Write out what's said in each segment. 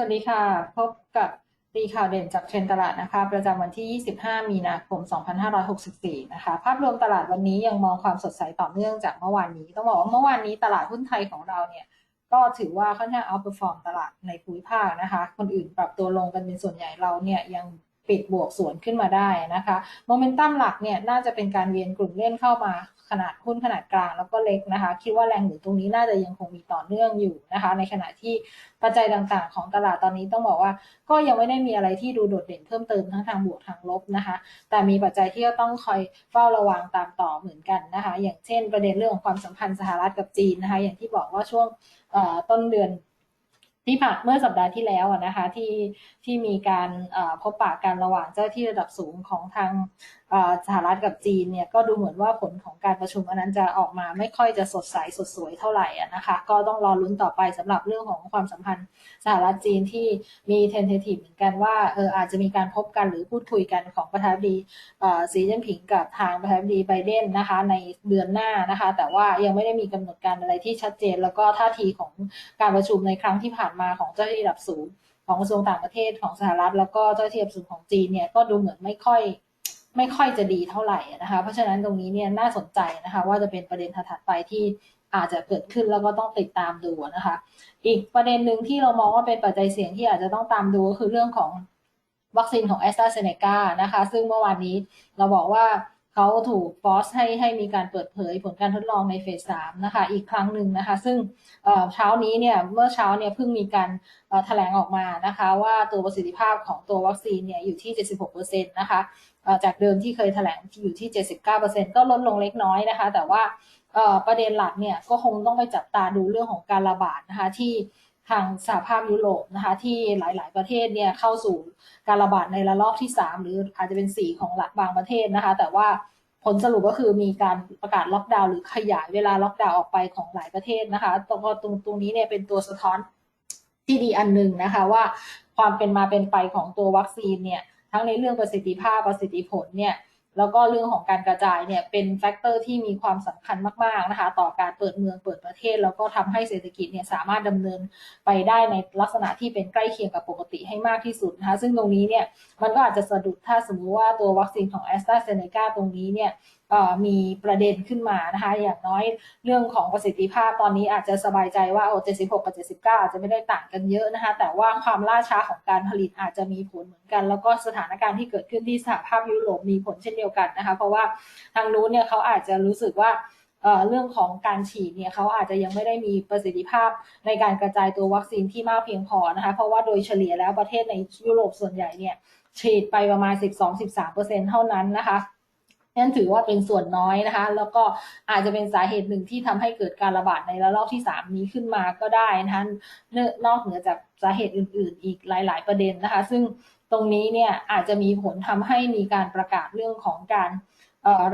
วัสดีค่ะ พบกับตีข่าวเด่นจากเทรนตลาดนะคะ ประจำวันที่ 25 มีนาคม 2564 นะคะ ภาพรวมตลาดวันนี้ยังมองความสดใสต่อเนื่องจากเมื่อวานนี้ ต้องบอกว่าเมื่อวานนี้ตลาดหุ้นไทยของเราเนี่ย ก็ถือว่าค่อนข้างเอาเปรียบตลาดในภูมิภาคนะคะ คนอื่นปรับตัวลงกันเป็นส่วนใหญ่เราเนี่ยยัง ปิดบวกสวนขึ้นมาได้นะคะโมเมนตัมหลักเนี่ยน่าจะเป็นการเวียนกลุ่มเล่นเข้ามาขนาดหุ้นขนาดกลางแล้วก็เล็กนะคะ คิดว่าแรงหนุนตรงนี้น่าจะยังคงมีต่อเนื่องอยู่นะคะ ในขณะที่ปัจจัยต่างๆ ของตลาดตอนนี้ต้องบอกว่า ก็ยังไม่ได้มีอะไรที่ดูโดดเด่นเพิ่มเติมทั้งทางบวกทางลบนะคะ แต่มีปัจจัยที่จะต้องคอยเฝ้าระวังตามต่อเหมือนกันนะคะ อย่างเช่น ประเด็นเรื่องของความสัมพันธ์สหรัฐกับจีนนะคะ อย่างที่บอกว่าช่วงต้นเดือน ที่ผ่านเมื่อสัปดาห์ที่แล้วนะคะที่ที่มีการพบปะกันระหว่างเจ้าที่ระดับสูงของทางสหรัฐกับจีนเนี่ยก็ดูเหมือนว่าผลของการประชุมอันนั้นจะออกมาไม่ค่อยจะสดใสสดสวยเท่าไหร่นะคะก็ต้องรอลุ้นต่อไปสำหรับเรื่องของความสัมพันธ์สหรัฐจีนที่มีเทนเททีฟเหมือนกันว่าเอออาจจะมีการพบกันหรือพูดคุยกันของประธานาธิบดีสีจิ้นผิงกับทางประธานาธิบดีไบเดนนะคะในเดือนหน้านะคะ แต่ว่ายังไม่ได้มีกำหนดการอะไรที่ชัดเจน แล้วก็ท่าทีของการประชุมในครั้งที่ผ่านมาของเจ้าหน้าที่ระดับสูงของกระทรวงต่างประเทศของสหรัฐ แล้วก็เจ้าหน้าที่ระดับสูงของจีนเนี่ยก็ดูเหมือนไม่ค่อยไม่ค่อยจะดีเท่าไหร่นะคะ เพราะฉะนั้นตรงนี้เนี่ยน่าสนใจนะคะ ว่าจะเป็นประเด็นถัดไปที่อาจจะเกิดขึ้นแล้วก็ต้องติดตามดูนะคะ อีกประเด็นหนึ่งที่เรามองว่าเป็นปัจจัยเสี่ยงที่อาจจะต้องตามดูก็คือเรื่องของวัคซีนของแอสตราเซเนกานะคะ ซึ่งเมื่อวานนี้เราบอกว่า เขาถูกฟอสให้ให้มีการเปิดเผยผลการทดลองในเฟสสามนะคะอีกครั้งหนึ่งนะคะ ซึ่งเช้านี้เนี่ยเมื่อเช้าเนี่ยเพิ่งมีการแถลงออกมานะคะ ว่าตัวประสิทธิภาพของตัววัคซีนเนี่ยอยู่ที่ 76%นะคะจากเดิมที่เคยแถลงอยู่ที่ 79%ก็ลดลงเล็กน้อยนะคะ แต่ว่าประเด็นหลักเนี่ยก็คงต้องไปจับตาดูเรื่องของการระบาดนะคะที่ ทางสหภาพยุโรปนะคะที่หลาย ๆ ประเทศเนี่ยเข้าสู่การระบาดในระลอกที่ 3 หรืออาจจะเป็น 4 ของหลักบางประเทศนะคะ แต่ว่าผลสรุปก็คือมีการประกาศล็อกดาวน์หรือขยายเวลาล็อกดาวน์ออกไปของหลายประเทศนะคะตรงตรงตรงนี้เนี่ยเป็นตัวสะท้อนที่ดีอันหนึ่งนะคะว่าความเป็นมาเป็นไปของตัววัคซีนเนี่ยทั้งในเรื่องประสิทธิภาพประสิทธิผลเนี่ย แล้วก็เรื่องของการกระจายเนี่ยเป็นแฟกเตอร์ที่มีความสำคัญมากๆนะคะต่อการเปิดเมืองเปิดประเทศ แล้วก็ทำให้เศรษฐกิจเนี่ยสามารถดำเนินไปได้ในลักษณะที่เป็นใกล้เคียงกับปกติให้มากที่สุดนะคะซึ่งตรงนี้เนี่ยมันก็อาจจะสะดุดถ้าสมมุติว่าตัววัคซีนของแอสตราเซเนกาตรงนี้เนี่ย มีประเด็นขึ้นมานะคะอย่างน้อยเรื่องของประสิทธิภาพตอนนี้อาจจะสบายใจว่าโอ้76 กับ 79 อาจจะไม่ได้ต่างกันเยอะนะคะแต่ว่าความล่าช้าของการผลิตอาจจะมีผลเหมือนกัน แล้วก็สถานการณ์ที่เกิดขึ้นที่สหภาพยุโรปมีผลเช่นเดียวกันนะคะเพราะว่าทางนู้นเนี่ยเขาอาจจะรู้สึกว่าเรื่องของการฉีดเนี่ยเขาอาจจะยังไม่ได้มีประสิทธิภาพในการกระจายตัววัคซีนที่มากเพียงพอนะคะเพราะว่าโดยเฉลี่ยแล้วประเทศในยุโรปส่วนใหญ่เนี่ยฉีดไปประมาณ 12-13%เท่านั้นนะคะ นั่นถือว่าเป็นส่วนน้อยนะคะ แล้วก็อาจจะเป็นสาเหตุหนึ่งที่ทำให้เกิดการระบาดในระลอกที่ 3 นี้ขึ้นมาก็ได้นะคะนอกเหนือจากสาเหตุอื่น ๆ อีกหลาย ๆ ประเด็นนะคะ ซึ่งตรงนี้เนี่ยอาจจะมีผลทำให้มีการประกาศเรื่องของการ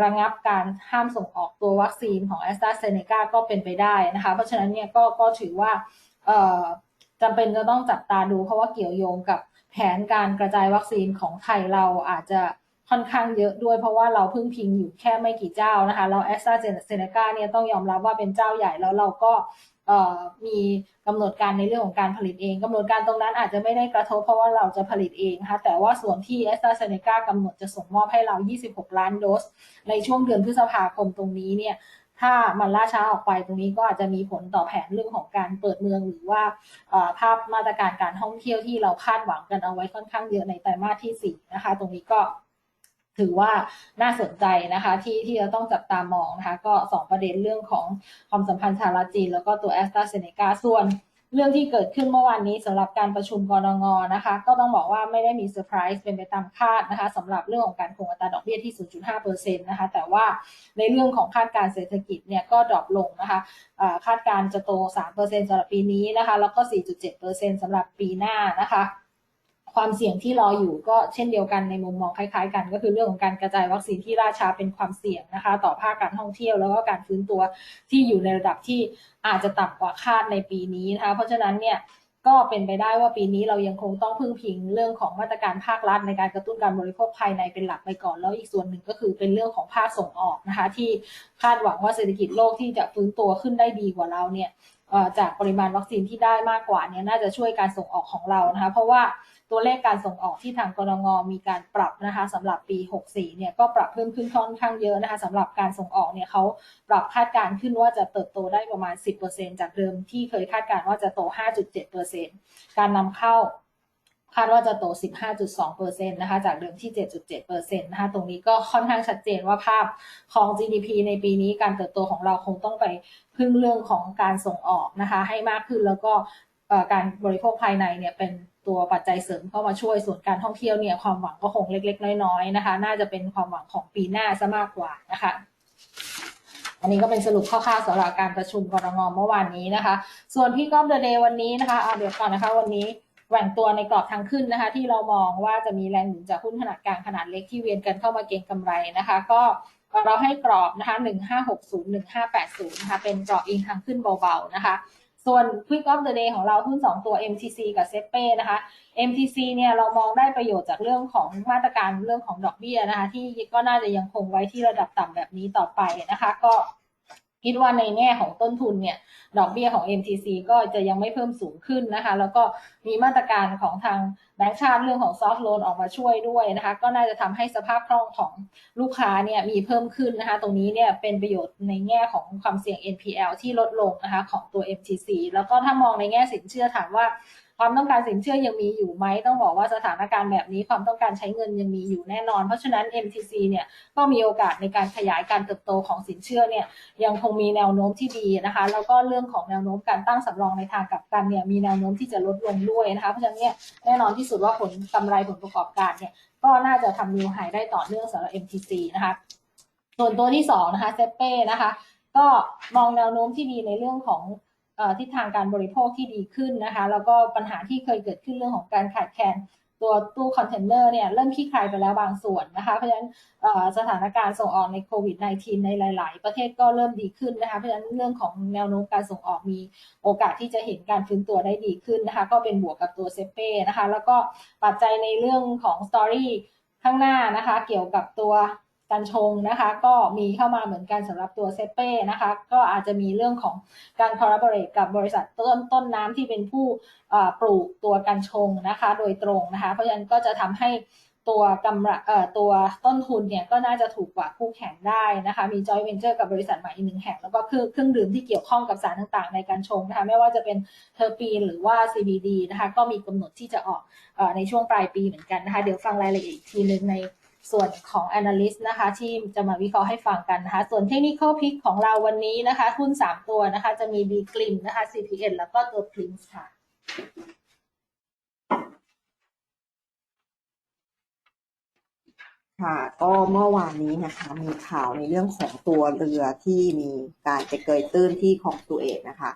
ระงับการห้ามส่งออกตัววัคซีนของแอสตราเซเนกาก็เป็นไปได้นะคะ เพราะฉะนั้นเนี่ยก็ก็ถือว่าจำเป็นจะต้องจับตาดูเพราะว่าเกี่ยวโยงกับแผนการกระจายวัคซีนของไทยเราอาจจะ ค่อนข้างเยอะด้วยเพราะว่าเราพึ่งพิงอยู่แค่ไม่กี่เจ้านะคะเราแอสตราเซเนกาเนี่ยต้องยอมรับว่าเป็นเจ้าใหญ่แล้วเราก็มีกำหนดการในเรื่องของการผลิตเองกำหนดการตรงนั้นอาจจะไม่ได้กระทบเพราะว่าเราจะผลิตเองนะคะแต่ว่าส่วนที่แอสตราเซเนกากำหนดจะส่งมอบให้เรา 26 ล้านโดส ในช่วงเดือนพฤษภาคมตรงนี้เนี่ยถ้ามันล่าช้าออกไปตรงนี้ก็อาจจะมีผลต่อแผนเรื่องของการเปิดเมืองหรือว่าภาพมาตรการการท่องเที่ยวที่เราคาดหวังกันเอาไว้ค่อนข้างเยอะในไตรมาสที่4นะคะตรงนี้ก็ ถือว่าน่าสนใจนะคะ ที่ที่จะต้องจับตามองนะคะ ก็ 2 ประเด็นเรื่องของความสัมพันธ์สหรัฐจีน แล้วก็ตัวแอสตราเซเนกาส่วนเรื่องที่เกิดขึ้นเมื่อวานนี้สำหรับการประชุมกรงงนะคะ ก็ต้องบอกว่าไม่ได้มีเซอร์ไพรส์เป็นไปตามคาดนะคะสำหรับเรื่องของการคงอัตราดอกเบี้ยที่ 0.5%นะคะ แต่ว่าในเรื่องของคาดการเศรษฐกิจเนี่ยก็ดรอปลงนะคะคาดการจะโต 3%สำหรับปีนี้นะคะ แล้วก็ 4.7%สำหรับปีหน้านะคะ ความเสี่ยงที่รออยู่ก็เช่นเดียวกันในมุมมองคล้ายๆ กัน ก็คือเรื่องของการกระจายวัคซีนที่ล่าช้าเป็นความเสี่ยงนะคะ ต่อภาคการท่องเที่ยวแล้วก็การฟื้นตัวที่อยู่ในระดับที่อาจจะต่ำกว่าคาดในปีนี้นะคะ เพราะฉะนั้นเนี่ยก็เป็นไปได้ว่าปีนี้เรายังคงต้องพึ่งพิงเรื่องของมาตรการภาครัฐในการกระตุ้นการบริโภคภายในเป็นหลักไปก่อน แล้วอีกส่วนหนึ่งก็คือเป็นเรื่องของภาคส่งออกนะคะ ที่คาดหวังว่าเศรษฐกิจโลกที่จะฟื้นตัวขึ้นได้ดีกว่าเราเนี่ยจากปริมาณวัคซีนที่ได้มากกว่านี่ยน่าจะช่วยการส่งออกของเรานะคะ เพราะว่า ตัวเลขการส่งออกที่ทางกรงงมีการปรับนะคะสำหรับปี 64 เนี่ยก็ปรับเพิ่มขึ้นค่อนข้างเยอะนะคะสำหรับการส่งออกเนี่ยเขาปรับคาดการณ์ขึ้นว่าจะเติบโตได้ประมาณ 10%จากเดิมที่เคยคาดการณ์ว่าจะโต 5.7%การนำเข้าคาดว่าจะโต 15.2%นะคะ จากเดิมที่ 7.7%นะคะ ตรงนี้ก็ค่อนข้างชัดเจนว่าภาพของ GDP ในปีนี้การเติบโตของเราคงต้องไปพึ่งเรื่องของการส่งออกนะคะ ให้มากขึ้นแล้วก็การบริโภคภายในเนี่ยเป็น ตัวปัจจัยเสริมเข้ามาช่วยส่วนการท่องเที่ยวเนี่ยความหวังก็คงเล็ก ๆ น้อยๆนะคะ น่าจะเป็นความหวังของปีหน้าซะมากกว่านะคะอันนี้ก็เป็นสรุปคร่าวๆสำหรับการประชุมกรงงเมื่อวานนี้นะคะ ส่วนพี่ก้อมเดอะเดย์วันนี้นะคะเอาเดี๋ยวก่อนนะคะ วันนี้แหว่งตัวในกรอบทางขึ้นนะคะ ที่เรามองว่าจะมีแรงหนุนจากหุ้นขนาดกลางขนาดเล็กที่เวียนกันเข้ามาเก็งกำไรนะคะ ก็เราให้กรอบนะคะ 1560 1580 นะคะ เป็นกรอบอิงทางขึ้นเบาๆนะคะ ส่วน Quick of the Day ของเราหุ้น2ตัว MTC กับ s e p e นะคะ MTC เนี่ยเรามองได้ประโยชน์จากเรื่องของมาตรการเรื่องของดอกเบี้ยนะคะ ที่ก็น่าจะยังคงไว้ที่ระดับต่ำแบบนี้ต่อไปนะคะ ก็ คิดว่าในแง่ของต้นทุนเนี่ยดอกเบี้ยของ MTC ก็จะยังไม่เพิ่มสูงขึ้นนะคะ แล้วก็มีมาตรการของทางแบงก์ชาติเรื่องของซอฟ t ์โลนออกมาช่วยด้วยนะคะ ก็น่าจะทำให้สภาพคล่องของลูกค้าเนี่ยมีเพิ่มขึ้นนะคะ ตรงนี้เนี่ยเป็นประโยชน์ในแง่ของความเสี่ยง NPL ที่ลดลงนะคะของตัว MTC แล้วก็ถ้ามองในแง่สินเชื่อถามว่า ความต้องการสินเชื่อยังมีอยู่ไหมต้องบอกว่าสถานการณ์แบบนี้ความต้องการใช้เงินยังมีอยู่แน่นอน เพราะฉะนั้น MTC เนี่ยก็มีโอกาสในการขยายการเติบโตของสินเชื่อเนี่ยยังคงมีแนวโน้มที่ดีนะคะ แล้วก็เรื่องของแนวโน้มการตั้งสำรองในทางกลับกันเนี่ยมีแนวโน้มที่จะลดลงด้วยนะคะ เพราะฉะนั้นเนี่ยแน่นอนที่สุดว่าผลกำไรผลประกอบการเนี่ยก็น่าจะทำนิวไฮได้ต่อเนื่องสำหรับ MTC นะคะ ส่วนตัวที่สองนะคะเซเป้นะคะ ก็มองแนวโน้มที่ดีในเรื่องของ ทิศทางการบริโภคที่ดีขึ้นนะคะ แล้วก็ปัญหาที่เคยเกิดขึ้นเรื่องของการขาดแคลนตัวตู้คอนเทนเนอร์เนี่ยเริ่มคลี่คลายไปแล้วบางส่วนนะคะ เพราะฉะนั้นสถานการณ์ส่งออกในโควิด -19 ในหลาย ๆ ประเทศก็เริ่มดีขึ้นนะคะ เพราะฉะนั้นเรื่องของแนวโน้มการส่งออกมีโอกาสที่จะเห็นการฟื้นตัวได้ดีขึ้นนะคะ ก็เป็นบวกกับตัวเซเป้นะคะ แล้วก็ปัจจัยในเรื่องของสตอรี่ข้างหน้านะคะ เกี่ยวกับตัว การชงนะคะก็มีเข้ามาเหมือนกันสำหรับตัวเซเป้นะคะก็อาจจะมีเรื่องของการ collaborate กับบริษัทต้นต้นน้ำที่เป็นผู้ปลูกตัวการชงนะคะโดยตรงนะคะเพราะฉะนั้นก็จะทำให้ตัวกำไรเอ่อตัวต้นทุนเนี่ยก็น่าจะถูกกว่าคู่แข่งได้นะคะมี joint venture กับบริษัทใหม่อีกหนึ่งแห่ง แล้วก็คือเครื่องดื่มที่เกี่ยวข้องกับสารต่างๆ ในการชงนะคะไม่ว่าจะเป็นเทอร์ปีนหรือว่า CBD นะคะก็มีกำหนดที่จะออกในช่วงปลายปีเหมือนกันนะคะเดี๋ยวฟังรายละเอียดอีกทีนึงใน ส่วนของ Analyst นะคะที่จะมาวิเคราะห์ให้ฟังกันนะคะ ส่วน Technical Pick ของเราวันนี้นะคะหุ้น3 ตัวนะคะ จะมี B g l i m นะคะ CPN แล้วก็ตัวพลิมค่ะ ค่ะก็เมื่อวานนี้นะคะมีข่าวในเรื่องของตัวเรือที่มีการไปเกยตื้นที่ของสุเอตนะคะ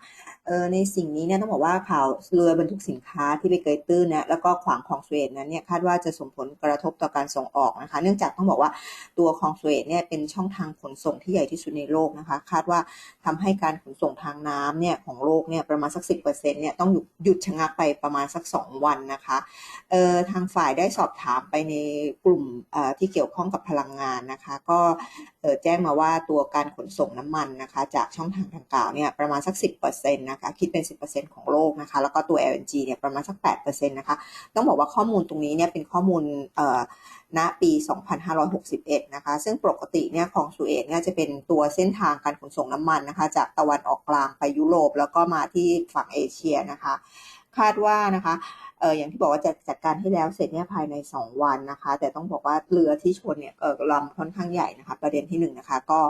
เออในสิ่งนี้เนี่ยต้องบอกว่าข่าวเรือบรรทุกสินค้าที่ไปเกยตื้นนี่ยแล้วก็ขวางคลองสเอตนั้นเนี่ยคาดว่าจะส่งผลกระทบต่อการส่งออกนะคะ เนื่องจากต้องบอกว่าตัวคลองสเอตเนี่ยเป็นช่องทางขนส่งที่ใหญ่ที่สุดในโลกนะคะ คาดว่าทำให้การขนส่งทางน้ำเนี่ยของโลกเนี่ยประมาณสักสิเนี่ยต้องหยุดชะงักไปประมาณสัก 2 วันนะคะเออทางฝ่ายได้สอบถามไปในกลุ่มเอ่อที่เกี่ยวข้องกับพลังงานนะคะ ก็แจ้งมาว่าตัวการขนส่งน้ำมันนะคะ จากช่องทางดังกล่าวเนี่ยประมาณสัก 10%นะคะคิดเป็น 10%ของโลกนะคะ แล้วก็ตัว LNG เนี่ยประมาณสัก 8%นะคะ ต้องบอกว่าข้อมูลตรงนี้เนี่ยเป็นข้อมูลเอ่อณปี 2561 นะคะ ซึ่งปกติเนี่ยของสุเอตเนี่ยจะเป็นตัวเส้นทางการขนส่งน้ำมันนะคะ จากตะวันออกกลางไปยุโรปแล้วก็มาที่ฝั่งเอเชียนะคะ คาดว่านะคะ เอออย่างที่บอกว่าจะจัดการให้แล้วเสร็จเนี่ยภายใน 2 วันนะคะ แต่ต้องบอกว่าเรือที่ชนเนี่ยเออลำค่อนข้างใหญ่นะคะ ประเด็นที่1นงนะคะ ก็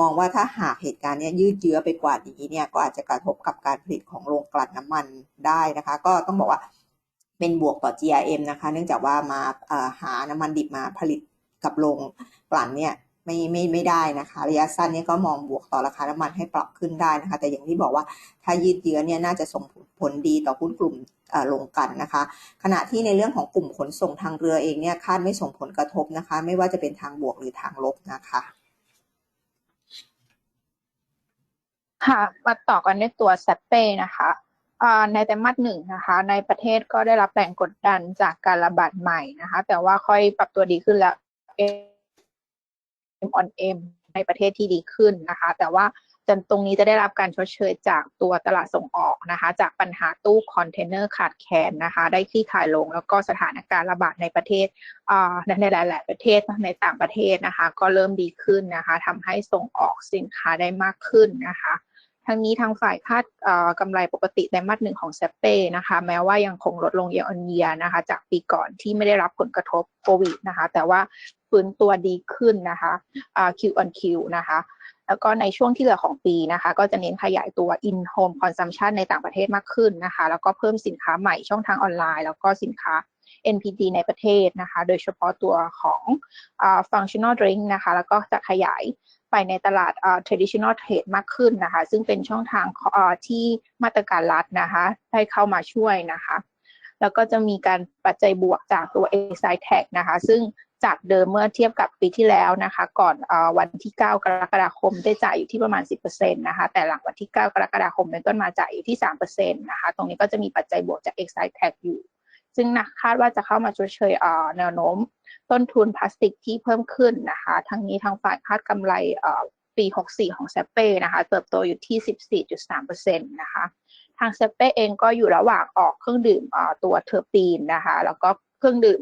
มองว่าถ้าหากเหตุการณ์เนี้ยยืดเยื้อไปกว่านี้เนี่ยก็อาจจะกระทบกับการผลิตของโรงกลั่นน้ำมันได้นะคะ ก็ต้องบอกว่าเป็นบวกต่อ GRM นะคะ เนื่องจากว่ามาหาน้ำมันดิบมาผลิตกับโรงกลั่นเนี่ยไม่ไม่ไม่ได้นะคะ ระยะสั้นเนี่ยก็มองบวกต่อราคาน้ำมันให้ปรับขึ้นได้นะคะ แต่อย่างที่บอกว่าถ้ายืดเยื้อเนี่ยน่าจะส่งผลดีต่อหุ้นกลุ่ม ลงกันนะคะ ขณะที่ในเรื่องของกลุ่มขนส่งทางเรือเองเนี่ยคาดไม่ส่งผลกระทบนะคะ ไม่ว่าจะเป็นทางบวกหรือทางลบนะคะค่ะมาต่อกันด้วยตัวแซปเป้นะคะในไตรมาสหนึ่งนะคะ ในประเทศก็ได้รับแรงกดดันจากการระบาดใหม่นะคะ แต่ว่าค่อยปรับตัวดีขึ้นแล้ว M on M ในประเทศที่ดีขึ้นนะคะ แต่ว่า จนตรงนี้จะได้รับการชดเชยจากตัวตลาดส่งออกนะคะ จากปัญหาตู้คอนเทนเนอร์ขาดแคลนนะคะ ได้คลี่คลายลง แล้วก็สถานการณ์ระบาดในประเทศอ่าในหลาย ๆ ประเทศในต่างประเทศนะคะ ก็เริ่มดีขึ้นนะคะทำให้ส่งออกสินค้าได้มากขึ้นนะคะทั้งนี้ทางฝ่ายคาดเออกำไรปกติไตรมาสหนึ่งของเซเป้นะคะ แม้ว่ายังคงลดลงเยอ on year นะคะ จากปีก่อนที่ไม่ได้รับผลกระทบโควิดนะคะ แต่ว่าฟื้นตัวดีขึ้นนะคะอ่า Q on Q นะคะ แล้วก็ในช่วงที่เหลือของปีนะคะ ก็จะเน้นขยายตัว in home consumption ในต่างประเทศมากขึ้นนะคะ แล้วก็เพิ่มสินค้าใหม่ช่องทางออนไลน์ แล้วก็สินค้า NPD ในประเทศนะคะ โดยเฉพาะตัวของอ่า functional drink นะคะ แล้วก็จะขยายไปในตลาดอ่า traditional trade มากขึ้นนะคะ ซึ่งเป็นช่องทางอ่าที่มาตรการรัฐนะคะ ได้เข้ามาช่วยนะคะ แล้วก็จะมีการปัจจัยบวกจากตัว Excise Tax นะคะ ซึ่ง จากเดิมเมื่อเทียบกับปีที่แล้วนะคะ ก่อนอวันที่ 9 กรกฎาคมได้จ่ายอยู่ที่ประมาณ 10%นะคะ แต่หลังวันที่ 9 กรกฎาคมเป็นต้นมาจ่ายอยู่ที่ 3%นะคะ ตรงนี้ก็จะมีปัจจัยบวกจาก Excise Tax อยู่ ซึ่งนะคาดว่าจะเข้ามาชดเชยอ่าแนวโน้ม ต้นทุนพลาสติกที่เพิ่มขึ้นนะคะ ทั้งนี้ทางฝ่ายคาดกำไรปี 64 ของเซเป้นะคะ เติบโตอยู่ที่ 14.3%นะคะ ทางเซเป้เองก็อยู่ระหว่างออกเครื่องดื่มตัวเทอร์ปีนนะคะ แล้วก็เครื่องดื่ม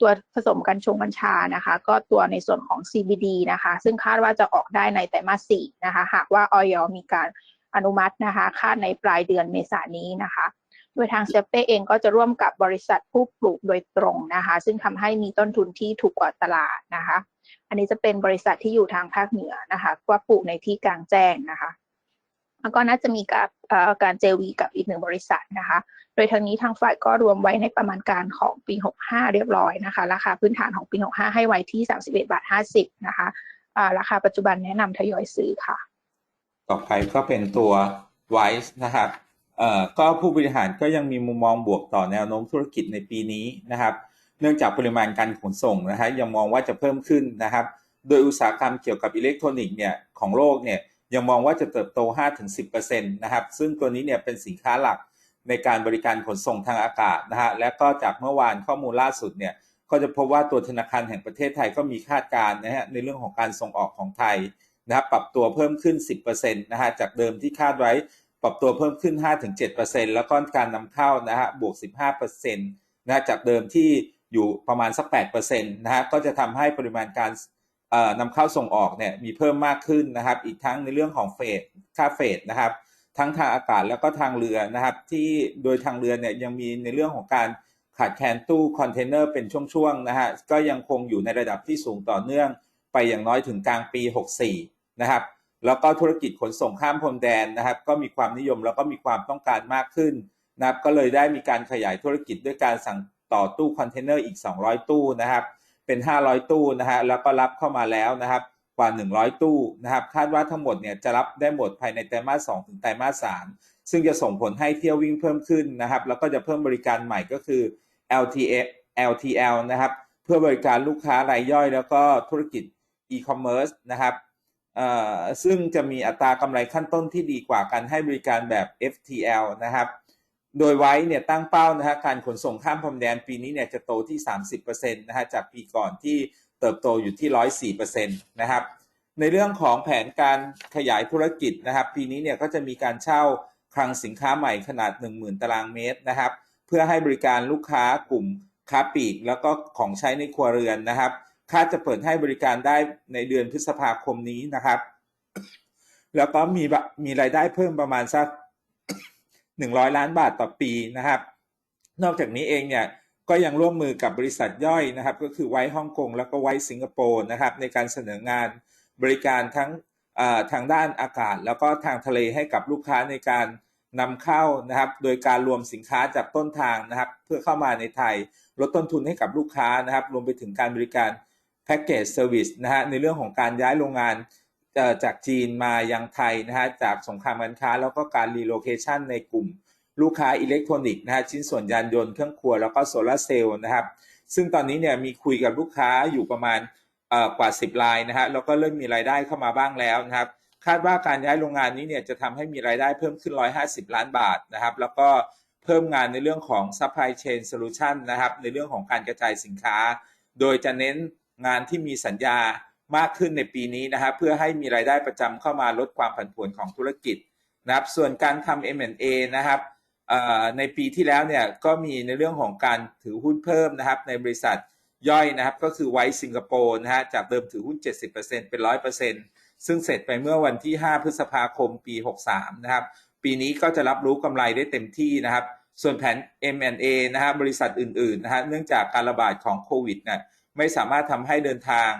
ตัวผสมกัญชงกัญชานะคะ ก็ตัวในส่วนของ CBD นะคะ ซึ่งคาดว่าจะออกได้ในไตรมาส4นะคะ หากว่าออยมีการอนุมัตินะคะคาดในปลายเดือนเมษายนนี้นะคะ โดยทางเซเป้เองก็จะร่วมกับบริษัทผู้ปลูกโดยตรงนะคะ ซึ่งทำให้มีต้นทุนที่ถูกกว่าตลาดนะคะ อันนี้จะเป็นบริษัทที่อยู่ทางภาคเหนือนะคะว่าปลูกในที่กลางแจ้งนะคะ แล้วก็น่าจะมีการการเจวีกับอีกหนึ่งบริษัทนะคะ โดยทางนี้ทางฝ่ายก็รวมไว้ในประมาณการของปี 65 เรียบร้อยนะคะ ราคาพื้นฐานของปี 65 ให้ไว้ที่ 31 บาท 50 นะคะาราคาปัจจุบันแนะนำทยอยซื้อค่ะ ต่อไปก็เป็นตัว Wise นะครับก็ผู้บริหารก็ยังมีมุมมองบวกต่อแนวโน้มธุรกิจในปีนี้นะครับ เนื่องจากปริมาณการขนส่งนะฮะยังมองว่าจะเพิ่มขึ้นนะครับ โดยอุตสาหกรรมเกี่ยวกับอิเล็กทรอนิกส์เนี่ยของโลกเนี่ย ยังมองว่าจะเติบโต 5-10%นะครับซึ่งตัวนี้เนี่ยเป็นสินค้าหลักในการบริการขนส่งทางอากาศนะฮะและก็จากเมื่อวานข้อมูลล่าสุดเนี่ยก็จะพบว่าตัวธนาคารแห่งประเทศไทยก็มีคาดการณ์นะฮะในเรื่องของการส่งออกของไทยนะครับปรับตัวเพิ่มขึ้น 10%นะฮะจากเดิมที่คาดไว้ปรับตัวเพิ่มขึ้น 5-7%แล้วก็การนำเข้านะฮะบวก 15%นะจากเดิมที่อยู่ประมาณสัก 8%นะฮะก็จะทำให้ปริมาณการ นำเข้าส่งออกเนี่ยมีเพิ่มมากขึ้นนะครับ อีกทั้งในเรื่องของเฟดค่าเฟดนะครับ ทั้งทางอากาศแล้วก็ทางเรือนะครับ ที่โดยทางเรือเนี่ยยังมีในเรื่องของการขาดแคลนตู้คอนเทนเนอร์เป็นช่วงๆนะฮะก็ยังคงอยู่ในระดับที่สูงต่อเนื่องไปอย่างน้อยถึงกลางปี 64 นะครับ แล้วก็ธุรกิจขนส่งข้ามพรมแดนนะครับ ก็มีความนิยมแล้วก็มีความต้องการมากขึ้นนะครับ ก็เลยได้มีการขยายธุรกิจด้วยการสั่งต่อตู้คอนเทนเนอร์อีก 200 ตู้นะครับ เป็น 500 ตู้นะฮะแล้วก็รับเข้ามาแล้วนะครับกว่า 100 ตู้นะครับคาดว่าทั้งหมดเนี่ยจะรับได้หมดภายในไตรมาส2ถึงไตรมาส3ซึ่งจะส่งผลให้เที่ยววิ่งเพิ่มขึ้นนะครับแล้วก็จะเพิ่มบริการใหม่ก็คือ LTL LTL นะครับเพื่อบริการลูกค้ารายย่อย แล้วก็ธุรกิจ e-commerce นะครับซึ่งจะมีอัตรากำไรขั้นต้นที่ดีกว่าการให้บริการแบบ FTL นะครับ โดยไว้เนี่ยตั้งเป้านะฮะการขนส่งข้ามพรมแดนปีนี้เนี่ยจะโตที่ 30%นะฮะจากปีก่อนที่เติบโตอยู่ที่ 104%นะครับในเรื่องของแผนการขยายธุรกิจนะครับ ปีนี้เนี่ยก็จะมีการเช่าคลังสินค้าใหม่ขนาด 10,000 ตารางเมตรนะครับ เพื่อให้บริการลูกค้ากลุ่มค้าปลีก แล้วก็ของใช้ในครัวเรือนนะครับคาดจะเปิดให้บริการได้ในเดือนพฤษภาคมนี้นะครับ แล้วก็มีบะมีรายได้เพิ่มประมาณสัก 100 ล้านบาทต่อปีนะครับ นอกจากนี้เองเนี่ยก็ยังร่วมมือกับบริษัทย่อยนะครับ ก็คือไว้ฮ่องกงแล้วก็ไว้สิงคโปร์นะครับ ในการเสนองานบริการทั้งทางด้านอากาศ แล้วก็ทางทะเลให้กับลูกค้าในการนำเข้านะครับ โดยการรวมสินค้าจากต้นทางนะครับ เพื่อเข้ามาในไทยลดต้นทุนให้กับลูกค้านะครับ รวมไปถึงการบริการแพ็กเกจเซอร์วิสนะฮะในเรื่องของการย้ายโรงงาน จากจีนมายังไทยนะฮะจากสงครามการค้า แล้วก็การรีโลเคชันในกลุ่มลูกค้าอิเล็กทรอนิกส์นะฮะชิ้นส่วนยานยนต์เครื่องครัวแล้วก็โซลาร์เซลล์นะครับซึ่งตอนนี้เนี่ยมีคุยกับลูกค้าอยู่ประมาณกว่า 10รายนะฮะแล้วก็เริ่มมีรายได้เข้ามาบ้างแล้วนะครับคาดว่าการย้ายโรงงานนี้เนี่ยจะทำให้มีรายได้เพิ่มขึ้น 150 ล้านบาทนะครับแล้วก็เพิ่มงานในเรื่องของ supply chain solution นะครับในเรื่องของการกระจายสินค้า โดยจะเน้นงานที่มีสัญญา มากขึ้นในปีนี้นะครับเพื่อให้มีรายได้ประจำเข้ามาลดความผันผวนของธุรกิจนะครับ ส่วนการทำ M&A นะครับในปีที่แล้วเนี่ยก็มีในเรื่องของการถือหุ้นเพิ่มนะครับ ในบริษัทย่อยนะครับ ก็คือไวซ์สิงคโปร์นะฮะจากเดิมถือหุ้น 70%เป็น 100%ซึ่งเสร็จไปเมื่อวันที่ 5 พฤษภาคมปี 63 นะครับ ปีนี้ก็จะรับรู้กำไรได้เต็มที่นะครับ ส่วนแผน M&A นะฮะบริษัทอื่นๆนะฮะเนื่องจากการระบาดของโควิดเนี่ยไม่สามารถทำให้เดินทาง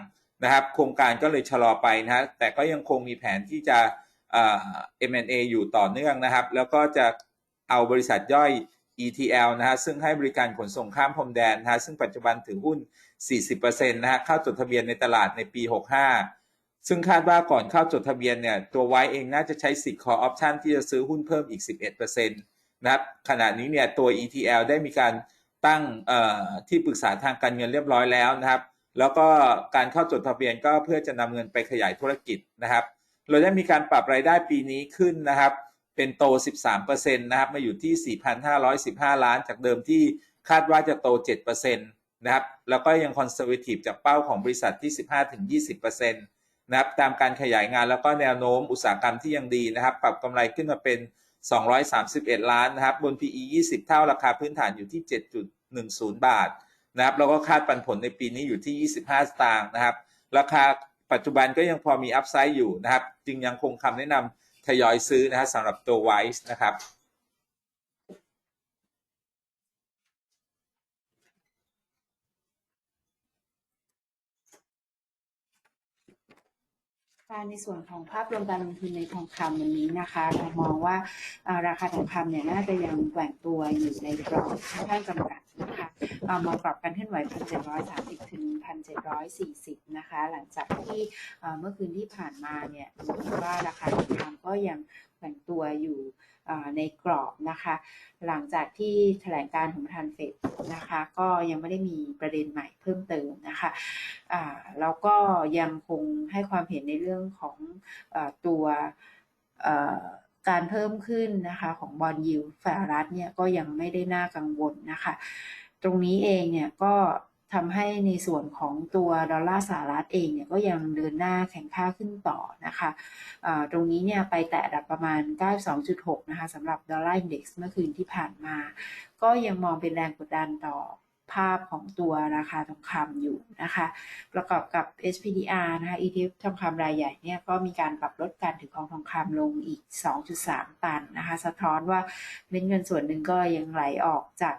นะครับโครงการก็เลยชะลอไปนะฮะแต่ก็ยังคงมีแผนที่จะเอ่อ M&A อยู่ต่อเนื่องนะครับ แล้วก็จะเอาบริษัทย่อย ETL นะฮะซึ่งให้บริการขนส่งข้ามพรมแดนนะฮะซึ่งปัจจุบันถือหุ้น 40%นะฮะเข้าจดทะเบียนในตลาดในปี 65 ซึ่งคาดว่าก่อนเข้าจดทะเบียนเนี่ยตัวไว้เองน่าจะใช้สิทธิ์ call option ที่จะซื้อหุ้นเพิ่มอีก 11%นะครับขณะนี้เนี่ยตัว ETL ได้มีการตั้งเอ่อที่ปรึกษาทางการเงินเรียบร้อยแล้วนะครับ แล้วก็การเข้าจดทะเบียนก็เพื่อจะนำเงินไปขยายธุรกิจนะครับ เราได้มีการปรับรายได้ปีนี้ขึ้นนะครับ เป็นโต 13%นะครับ มาอยู่ที่ 4,515 ล้าน จากเดิมที่คาดว่าจะโต 7%นะครับ แล้วก็ยังคอนเซอร์ t ทีฟจากเป้าของบริษัทที่ 15-20%นะครับ ตามการขยายงานแล้วก็แนวโน้มอุตสาหกรรมที่ยังดีนะครับ ปรับกำไรขึ้นมาเป็น 231 ล้านนะครับ บน PE 20 เท่าราคาพื้นฐานอยู่ที่ 7.10 บาท นะครับแล้วก็คาดปันผลในปีนี้อยู่ที่ 25 สตางค์นะครับ ราคาปัจจุบันก็ยังพอมีอัพไซด์อยู่นะครับ จึงยังคงคำแนะนำทยอยซื้อนะฮะสำหรับตัวไวส์นะครับในส่วนของภาพรวมการลงทุนในทองคำวันนี้นะคะ เรามองว่าราคาทองคำเนี่ยน่าจะยังแกว่งตัวอยู่ในกรอบค่อนข้างจำกัด มองกรอบการเคลื่อนไหว 1,730 ถึง 1,740 นะคะ หลังจากที่เมื่อคืนที่ผ่านมาเนี่ยดูเหมือว่าราคาทองคำก็ยังแกว่งตัวอยู่ในกรอบนะคะ หลังจากที่แถลงการของประธานเฟดนะคะ ก็ยังไม่ได้มีประเด็นใหม่เพิ่มเติมนะคะแล้วก็ยังคงให้ความเห็นในเรื่องของอตัวการเพิ่มขึ้นนะคะของบอลยิวสหรัฐเนี่ยก็ยังไม่ได้น่ากังวลนะคะ ตรงนี้เองเนี่ยก็ทำให้ในส่วนของตัวดอลลาร์สหรัฐเองเนี่ยก็ยังเดินหน้าแข็งค่าขึ้นต่อนะคะะตรงนี้เนี่ยไปแตะระดับประมาณ 92.6 นะคะสำหรับดอลลาร์อินเด็กซ์เมื่อคืนที่ผ่านมา ก็ยังมองเป็นแรงกดดันต่อ ภาพของตัวราคาทองคำอยู่นะคะ ประกอบกับ SPDR นะคะ ETF ทองคำรายใหญ่เนี่ยก็มีการปรับลดการถือครองทองคำลงอีก 2.3 ตันนะคะ สะท้อนว่าเม็ดเงินส่วนหนึ่งก็ยังไหลออกจาก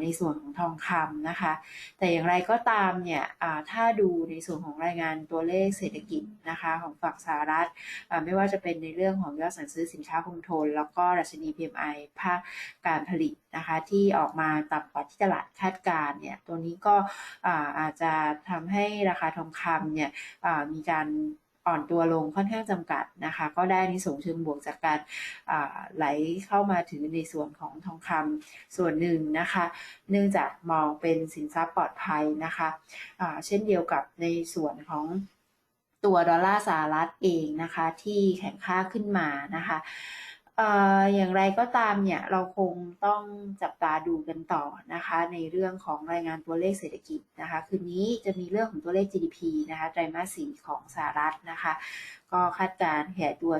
ในส่วนของทองคำนะคะ แต่อย่างไรก็ตามเนี่ยถ้าดูในส่วนของรายงานตัวเลขเศรษฐกิจนะคะของฝั่งสหรัฐไม่ว่าจะเป็นในเรื่องของยอดสั่งซื้อสินค้าคงทน แล้วก็ดัชนี PMI ภาคการผลิตนะคะที่ออกมาต่ำกว่าที่ตลาดคาดการเนี่ยตัวนี้ก็อาจจะทำให้ราคาทองคำเนี่ยมีการอ่อนตัวลงค่อนข้างจำกัดนะคะ ก็ได้ในส่งเชิงบวกจากการไหลเข้ามาถือในส่วนของทองคำส่วนหนึ่งนะคะ เนื่องจากมองเป็นสินทรัพย์ปลอดภัยนะคะอ่าเช่นเดียวกับในส่วนของตัวดอลลาร์สหรัฐเองนะคะ ที่แข็งค่าขึ้นมานะคะ อย่างไรก็ตามเนี่ยเราคงต้องจับตาดูกันต่อนะคะ ในเรื่องของรายงานตัวเลขเศรษฐกิจนะคะ คืนนี้จะมีเรื่องของตัวเลข GDP นะคะไตรมาสสี่ของสหรัฐนะคะ ก็คาดการณ์ขยายตัว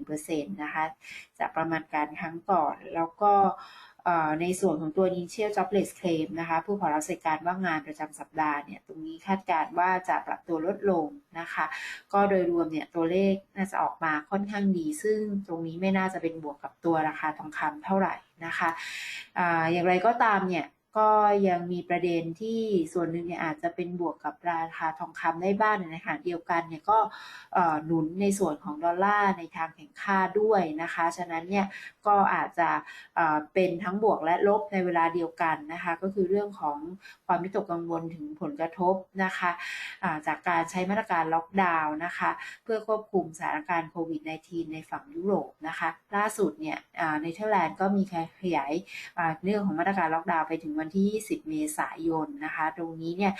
4.1%นะคะจากประมาณการครั้งก่อนแล้วก็ ในส่วนของตัว initial jobless claim นะคะ ผู้ขอรับสิทธิการว่างงานประจำสัปดาห์เนี่ย ตรงนี้คาดการณ์ว่าจะปรับตัวลดลงนะคะ ก็โดยรวมเนี่ย ตัวเลขน่าจะออกมาค่อนข้างดี ซึ่งตรงนี้ไม่น่าจะเป็นบวกกับตัวราคาทองคำเท่าไหร่นะคะออย่างไรก็ตามเนี่ย ก็ยังมีประเด็นที่ส่วนหนึ่งเนี่ยอาจจะเป็นบวกกับราคาทองคำได้บ้างในขณะเดียวกันเนี่ยก็หนุนในส่วนของดอลลาร์ในทางแข่งค่าด้วยนะคะ ฉะนั้นเนี่ยก็อาจจะเป็นทั้งบวกและลบในเวลาเดียวกันนะคะ ก็คือเรื่องของความวิตกกังวลถึงผลกระทบนะคะจากการใช้มาตรการล็อกดาวน์นะคะ เพื่อควบคุมสถานการณ์โควิด -19 ในฝั่งยุโรปนะคะ ล่าสุดเนี่ยในเธอร์แลนด์ก็มีการขยายเรื่องของมาตรการล็อกดาวน์ไปถึงวันที่ 20 เมษายนนะคะ ตรงนี้เนี่ย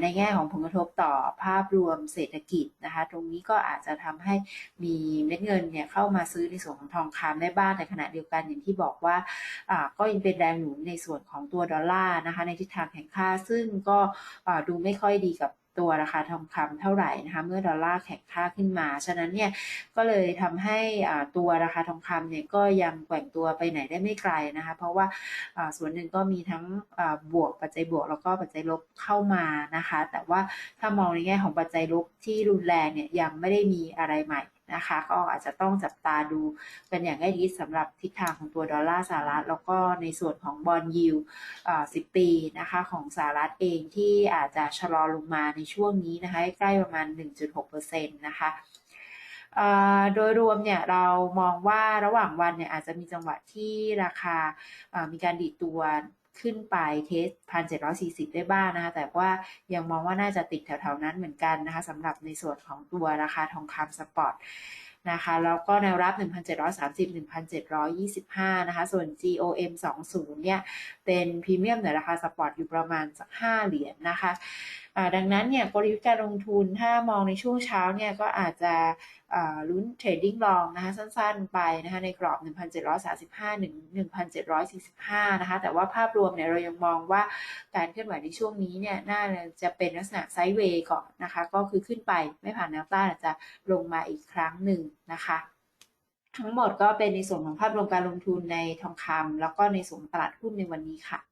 ในแง่ของผลกระทบต่อภาพรวมเศรษฐกิจนะคะ ตรงนี้ก็อาจจะทำให้มีเม็ดเงินเนี่ยเข้ามาซื้อในส่วนของทองคำได้บ้างในขณะเดียวกันอย่างที่บอกว่าก็ยังเป็นแรงหนุนในส่วนของตัวดอลลาร์นะคะ ในทิศทางแข่งค่าซึ่งก็ดูไม่ค่อยดีกับ ตัวราคาทองคำเท่าไหร่นะคะเมื่อดอลลาร์แข็งค่าขึ้นมา ฉะนั้นเนี่ยก็เลยทำให้ตัวราคาทองคำเนี่ยก็ยังแกว่งตัวไปไหนได้ไม่ไกลนะคะเพราะว่าส่วนหนึ่งก็มีทั้งบวกปัจจัยบวกแล้วก็ปัจจัยลบเข้ามานะคะ แต่ว่าถ้ามองในแง่ของปัจจัยลบที่รุนแรงเนี่ยยังไม่ได้มีอะไรใหม่ นะคะ ก็อาจจะต้องจับตาดูกันอย่างใกล้ชิดสำหรับทิศทางของตัวดอลลาร์สหรัฐ แล้วก็ในส่วนของบอลยิวอ่า10ปีนะคะของสหรัฐเองที่อาจจะชะลอลงมาในช่วงนี้นะคะใกล้ประมาณ 1.6%นะคะอ่าโดยรวมเนี่ยเรามองว่าระหว่างวันเนี่ยอาจจะมีจังหวะที่ราคาอ่ามีการดีดตัว ขึ้นไปเทสพันเจ็ดร้อยสี่สิบได้บ้างนะคะ แต่ว่ายังมองว่าน่าจะติดแถวๆนั้นเหมือนกันนะคะสำหรับในส่วนของตัวราคาทองคำสปอตนะคะแล้วก็แนวรับ 1,730 1,725 นะคะ ส่วน GOM 20เนี่ย เป็นพรีเมียมในราคาสปอร์ตอยู่ประมาณสัก 5 เหรียญนะคะ ดังนั้นเนี่ยกลยุทธ์การลงทุนถ้ามองในช่วงเช้าเนี่ยก็อาจจะลุ้นเทรดดิ้งลองนะคะสั้นๆไปนะคะในกรอบ 1,735 1,745 นะคะแต่ว่าภาพรวมเนี่ยเรายังมองว่าการเคลื่อนไหวในช่วงนี้เนี่ยน่าจะเป็นลักษณะไซด์เวย์ก่อนนะคะก็คือขึ้นไปไม่ผ่านแนวต้านอาจจะลงมาอีกครั้งหนึ่งนะคะทั้งหมดก็เป็นในส่วนของภาพรวมการลงทุนในทองคำแล้วก็ในส่วนตลาดหุ้นในวันนี้ค่ะ